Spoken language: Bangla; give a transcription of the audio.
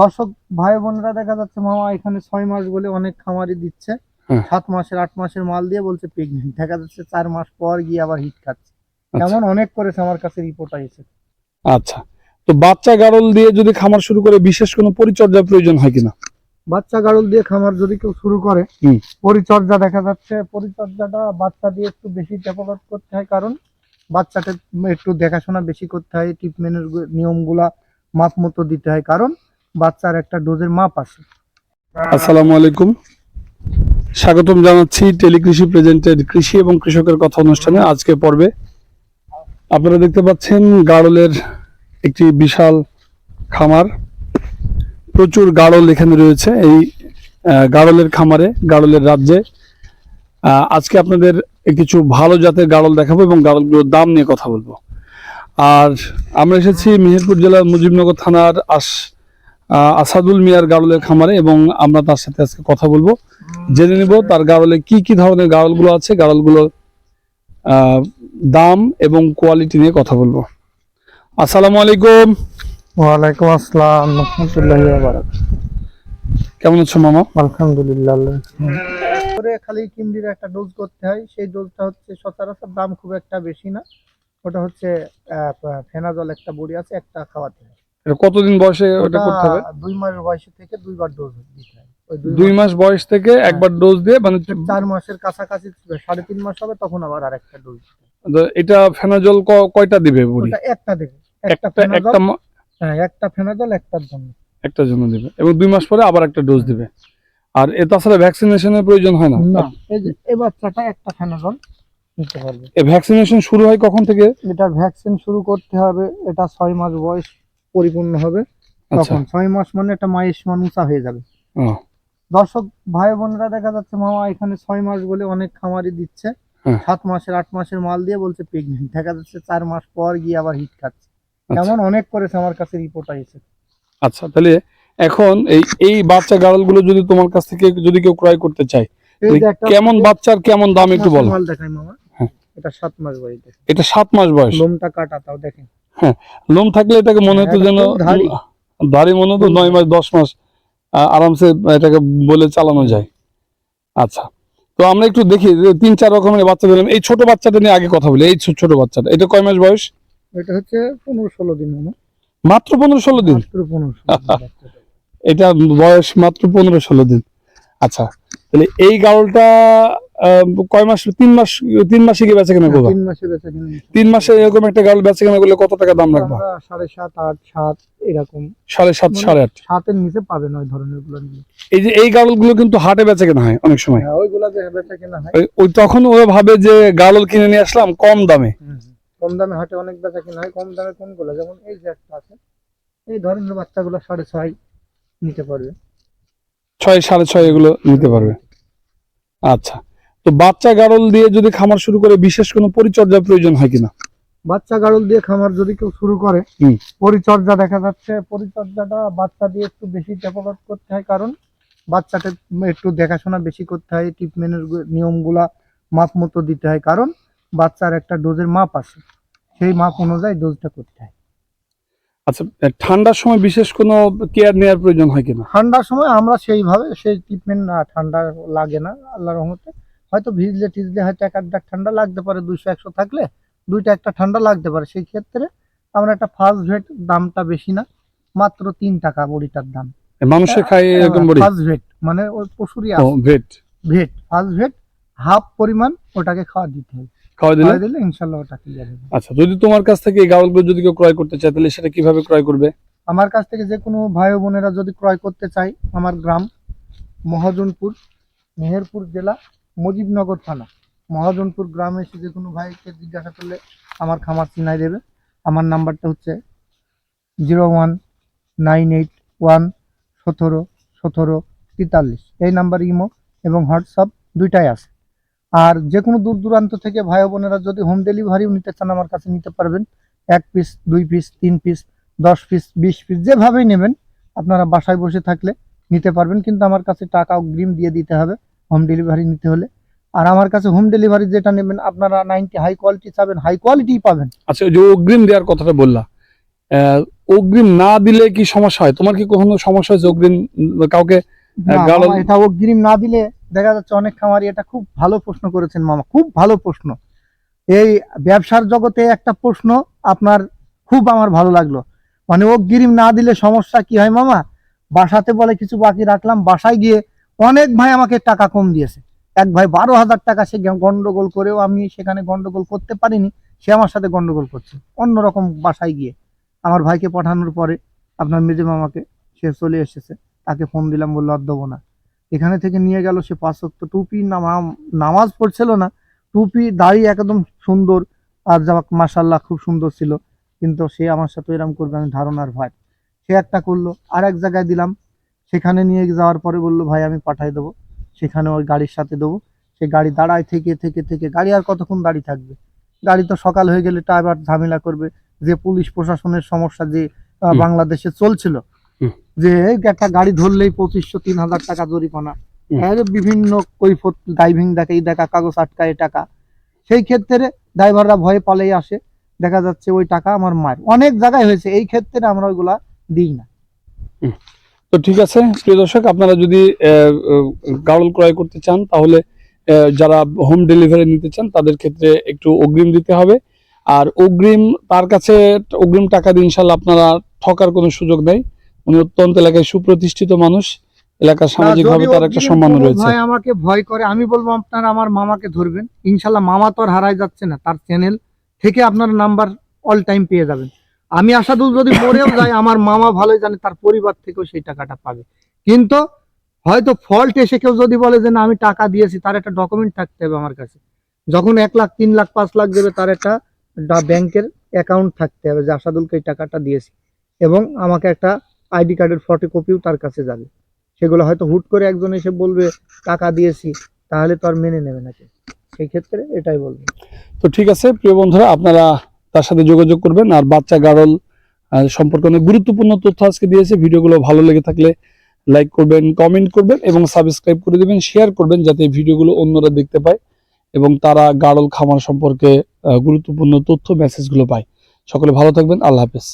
দর্শক ভাই বোনরা দেখা যাচ্ছে মামা এখানে ছয় মাস বলে অনেক খামারি দিচ্ছে। হ্যাঁ। সাত মাসের আট মাসের মাল দিয়ে বলছে প্রেগনেন্ট দেখা যাচ্ছে চার মাস পর গিয়ে আবার হিট খাচ্ছে। আচ্ছা। এমন অনেক করেছে আমার কাছে রিপোর্ট আইছে। আচ্ছা। তো বাচ্চা গাড়ল দিয়ে যদি খামার শুরু করে বিশেষ কোনো পরিচর্যার প্রয়োজন হয় কিনা? বাচ্চা গাড়ল দিয়ে খামার যদি কেউ শুরু করে পরিচর্যা দেখা যাচ্ছে পরিচর্যাটা বাচ্চা দিয়ে একটু বেশি ডেভেলপ করতে হয়। কারণ বাচ্চাকে একটু দেখাশোনা বেশি করতে হয় ট্রিটমেন্টের নিয়মগুলা মাপ মতো দিতে হয়। কারণ বাচ্চার একটা ডোজের মাপ আছে। আসসালামু আলাইকুম। স্বাগতম জানাচ্ছি টেলিকৃষি প্রেজেন্টেড কৃষি এবং কৃষকের কথা অনুষ্ঠানে। আজকে পর্বে আপনারা দেখতে পাচ্ছেন গাড়লের একটি বিশাল খামার। প্রচুর গাড়ল এখানে রয়েছে। এই গাড়লের খামারে গাড়লের রাজ্যে। আজকে আপনাদের কিছু ভালো জাতের গাড়ল দেখাবো এবং গাড়লগুলোর দাম নিয়ে কথা বলব। আর আমরা এসেছি মেহেরপুর জেলার মুজিবনগর থানার আহ, আসাদুল মিয়ার গাড়লের খামারে এবং আমরা তার সাথে আজকে কথা বলব। জেনে নিব তার গাড়লে কি কি ধরনের গাড়লগুলো আছে গাড়লগুলোর দাম এবং কোয়ালিটি নিয়ে কথা বলব। আসসালামু আলাইকুম। ওয়ালাইকুম আসসালাম রহমতুল্লাহি কেমন আছো মামা? আলহামদুলিল্লাহ করে খালি কিমরির একটা ডোজ করতে হয় সেই ডোজটা হচ্ছে সচরাচর দাম খুব একটা বেশি না। ওটা হচ্ছে ফেনাজল একটা বড়ি আছে একটা খাওয়াতে হয়। কতদিন বয়সে ওটা করতে হবে? দুই মাসের বয়স থেকে দুইবার ডোজ দিতে হয়। দুই মাস মাস বয়স থেকে একবার ডোজ দিয়ে মানে চার মাসের কাছাকাছি সাড়ে তিন মাস হবে তখন আবার আরেকটা ডোজ এটা ফেনাজল কয়টা দিবে বুড়ি? ওটা একটা দেবে। একটা একটা হ্যাঁ একটা ফেনাজল একটার জন্য। একটা জন্য দিবে। এবং দুই মাস পরে আবার একটা ডোজ দিবে। আর এ তাছাড়া ভ্যাকসিনেশনের প্রয়োজন হয় না? না এই যে এই বাচ্চাটা একটা ফেনাজল নিতে পারবে। এই ভ্যাকসিনেশন শুরু হয় কখন থেকে? এটা ভ্যাকসিন শুরু করতে হবে এটা ছয় মাস বয়স। পরিপূর্ণ হবে আচ্ছা। তখন ছয় মাস মানে একটা মায়ের সমান উঁচা হয়ে যাবে। দর্শক ভাই বোনরা দেখা যাচ্ছে মামা এখানে ছয় মাস বলে অনেক খামারি দিচ্ছে হ্যাঁ। সাত মাসের আট মাসের মাল দিয়ে বলছে প্রেগনেন্ট দেখা যাচ্ছে চার মাস পর গিয়ে আবার হিট খাচ্ছে। আচ্ছা। এমন অনেক করেছে আমার কাছে রিপোর্ট আইছে। আচ্ছা তাহলে এখন এই এই বাচ্চা গাড়লগুলো যদি তোমার কাছ থেকে যদি কেউ ক্রয় করতে চায় কেমন বাচ্চার কেমন দাম একটু বলো। মাল দেখাই মামা। এটা সাত মাস বয়স এটা সাত মাস বয়স। লোমটা কাটা তাও দেখেন। লোম থাকলে এটাকে মনে হতো হ্যাঁ, যেন। ধারি মনে হতো খুব নয় মাস দশ মাস আহ, আরামসে এটাকে বলে চালানো যায়। আচ্ছা তো আমরা একটু দেখি যে তিন চার রকমের বাচ্চা দিলাম এই ছোট বাচ্চাটা নিয়ে আগে কথা বলি। এই ছোট বাচ্চাটা এটা কয় মাস বয়স? এটা হচ্ছে পনেরো ষোলো দিন মামা মাত্র পনেরো ষোলো দিন? মাত্র। এটা বয়স মাত্র পনেরো ষোলো দিন। আচ্ছা তাহলে এই গাড়লটা আহ, কয় মাস তিন মাস তিন মাসে কি বেচা কেনা করব? তিন মাসে বেচা কিনে তিন মাসে এরকম একটা গাড়ল বেচা কেনা করলে কত টাকা দাম রাখব? সাড়ে সাত আট সাত এরকম। সাড়ে সাত মানে- সাড়ে আট। সাতের নিচে পাবেন ওই ধরনেরগুলো এই যে এই গাড়লগুলো কিন্তু হাটে বেচা কেনা হয় অনেক সময়। হ্যাঁ ওইগুলা বেচা কেনা হয়। ওই- তখন ওরা ভাবে যে গাড়ল কিনে নিয়ে আসলাম কম দামে। কম দামে হাটে অনেক বেচা কেনা হয়। কম দামে কোনগুলো? যেমন এই যে একটা আছে। এই ধরনের বাচ্চাগুলো সাড়ে ছয় নিতে পারবে। ছয় সাড়ে ছয় এগুলো নিতে পারবে। আচ্ছা। তো বাচ্চা গাড়ল দিয়ে যদি খামার শুরু করে বিশেষ কোনো পরিচর্যার প্রয়োজন হয় কিনা? বাচ্চা গাড়ল দিয়ে খামার যদি কেউ শুরু করে পরিচর্যা দেখা যাচ্ছে পরিচর্যাটা বাচ্চা দিয়ে একটু বেশি ডেভেলপ করতে হয় কারণ বাচ্চাটা একটু দেখাশোনা বেশি করতে হয় ট্রিটমেন্টের নিয়মগুলা মাপ মতো দিতে হয় কারণ বাচ্চার একটা ডোজের মাপ আছে। সেই মাপ অনুযায়ী ডোজটা করতে হয়। আচ্ছা ঠান্ডার সময় বিশেষ কোনো কেয়ার নেওয়ার প্রয়োজন হয় কিনা? ঠান্ডার সময় আমরা সেইভাবে সেই ট্রিটমেন্ট না ঠান্ডা লাগে না আল্লাহ রহমতে। হয়তো ভিজলে টিজলে হয়তো এক আধটা ঠান্ডা লাগতে পারে দুইশো একশো থাকলে দুইটা একটা ঠান্ডা লাগতে পারে। সেই ক্ষেত্রে আমরা একটা ফার্স্ট ভেট দামটা বেশি না মাত্র তিন টাকা বড়িটার দাম। মানুষে খায় এরকম বড়ি? ফার্স্ট ভেট মানে ওই পশুরই ভেট ভেট ফার্স্ট ভেট হাফ পরিমাণ ওটাকে খাওয়া দিতে হবে। খাওয়া দিলে? দিলে ইনশাল্লাহ ওটা ক্লিয়ার হবে। আচ্ছা যদি তোমার কাছ থেকে এই গাড়লগুলো যদি কেউ ক্রয় করতে চায় তাহলে সেটা কীভাবে ক্রয় করবে? আমার কাছ থেকে যে কোনো ভাই বোনেরা যদি ক্রয় করতে চায় আমার গ্রাম মহাজনপুর মেহেরপুর জেলা মুজিবনগর থানা। মহাজনপুর গ্রামে এসে যে কোনো ভাইকে জিজ্ঞাসা করলে আমার খামার চিনাই দেবে। আমার নাম্বারটা হচ্ছে zero one nine eight one সতেরো সতেরো তেতাল্লিশ। এই নাম্বার ইমো এবং হোয়াটসঅ্যাপ দুইটাই আছে। আর যে কোনো দূর দূরান্ত থেকে ভাই বোনেরা যদি হোম ডেলিভারিও নিতে চান আমার কাছে নিতে পারবেন। এক পিস, দুই পিস, তিন পিস, দশ পিস, বিশ পিস, যেভাবেই নেবেন, আপনারা বাসায় বসে থাকলে নিতে পারবেন। কিন্তু আমার কাছে টাকা অগ্রিম দিয়ে দিতে হবে। হোম ডেলিভারি নিতে হলে। আর আমার কাছে হোম ডেলিভারি যেটা নেবেন আপনারা নাইনটি হাই কোয়ালিটি চাবেন হাই কোয়ালিটি পাবেন। আচ্ছা যে অগ্রিম দেওয়ার কথাটা বললা অগ্রিম না দিলে কি সমস্যা হয়? তোমার কি কখনো সমস্যা হয়েছে অগ্রিম কাউকে এটা অগ্রিম না দিলে দেখা যাচ্ছে অনেক খামারি এটা খুব ভালো প্রশ্ন করেছেন মামা খুব ভালো প্রশ্ন। এই ব্যবসার জগতে একটা প্রশ্ন আপনার খুব আমার ভালো লাগল। মানে অগ্রিম না দিলে সমস্যা কি হয় মামা? বাসাতে বলে কিছু বাকি রাখলাম বাসায় গিয়ে অনেক ভাই আমাকে টাকা কম দিয়েছে। এক ভাই বারো হাজার টাকা সে গন্ডগোল করেও আমি সেখানে গন্ডগোল করতে পারিনি, সে আমার সাথে গন্ডগোল করছে। অন্যরকম বাসায় গিয়ে আমার ভাইকে পাঠানোর পরে আপনার মেজে মামাকে সে চলে এসেছে, তাকে ফোন দিলাম, বলল, আর দেবো না। এখানে থেকে নিয়ে গেল সে পাঁচ ওয়াক্ত টুপি নামা- নামাজ পড়ছিল না, টুপি, দাড়ি একদম সুন্দর, আর যাক মাসাল্লাহ খুব সুন্দর ছিল। কিন্তু সে আমার সাথে এরকম করবে আমি ধারণার ভয় সে একটা করল আর এক জায়গায় দিলাম সেখানে নিয়ে যাওয়ার পরে বলল ভাই আমি পাঠাই দেবো। সেখানে ওই গাড়ির সাথে দেবো। সে গাড়ি দাঁড়ায় থেকে থেকে থেকে গাড়ি আর কতক্ষণ দাঁড়িয়ে থাকবে? গাড়ি তো সকাল হয়ে গেলে ড্রাইভার ঝামেলা করবে। যে পুলিশ প্রশাসনের সমস্যা যে বাংলাদেশে চলছিল যে একটা গাড়ি ধরলেই পঁচিশশো তিন হাজার টাকা জরিমানা। বিভিন্ন কৈফত ড্রাইভিং দেখা এই দেখা কাগজ আটকায় টাকা। সেই ক্ষেত্রে ড্রাইভাররা ভয়ে পালেই আসে। দেখা যাচ্ছে ওই টাকা আমার মার অনেক জায়গায় হয়েছে। এই ক্ষেত্রে আমরা ওইগুলা দিই না। তো ঠিক আছে প্রিয় দর্শক আপনারা যদি গাড়ল ক্রয় করতে চান তাহলে যারা হোম ডেলিভারি নিতে চান তাদের ক্ষেত্রে একটু অগ্রিম দিতে হবে। আর অগ্রিম তার কাছে অগ্রিম টাকা দিয়ে ইনশাল্লাহ আপনারা ঠকার কোনো সুযোগ নেই। উনি অত্যন্ত এলাকায় সুপ্রতিষ্ঠিত মানুষ। এলাকার সামাজিকভাবে তার একটা সম্মান রয়েছে। ভাই আমাকে ভয় করে আমি বলব আপনারা আমার মামাকে ধরবেন। ইনশাল্লাহ মামা তো আর হারাই যাচ্ছে না তার চ্যানেল থেকে আপনার নাম্বার অল টাইম পেয়ে যাবেন। আমি আশাদুল যদি মরেও যাই আমার মামা ভালোই জানে তার পরিবার থেকেও সেই টাকাটা পাবে। কিন্তু হয়তো ফল্ট এসে কেউ যদি বলে যে না আমি টাকা দিয়েছি তার একটা ডকুমেন্ট থাকতে হবে আমার কাছে। যখন এক লাখ তিন লাখ পাঁচ লাখ দেবে তার একটা ব্যাংকের অ্যাকাউন্ট থাকতে হবে যে আশাদুলকে এই টাকাটা দিয়েছি। এবং আমাকে একটা আইডি কার্ডের ফটো কপিও তার কাছে যাবে। সেগুলো হয়তো হুট করে একজন এসে বলবে টাকা দিয়েছি। তাহলে তো আর মেনে নেবে নাকি সেই ক্ষেত্রে এটাই বলব। তো ঠিক আছে প্রিয় বন্ধুরা আপনারা তার সাথে যোগাযোগ করবেন আর বাচ্চা গাড়ল সম্পর্কে অনেক গুরুত্বপূর্ণ তথ্য আজকে দিয়েছে। ভিডিওগুলো ভালো লেগে থাকলে লাইক করবেন কমেন্ট করবেন এবং সাবস্ক্রাইব করে দেবেন শেয়ার করবেন যাতে ভিডিওগুলো অন্যরা দেখতে পায় এবং তারা গাড়ল খামার সম্পর্কে গুরুত্বপূর্ণ তথ্য মেসেজগুলো পায়। সকলে ভালো থাকবেন, আল্লাহ হাফেজ।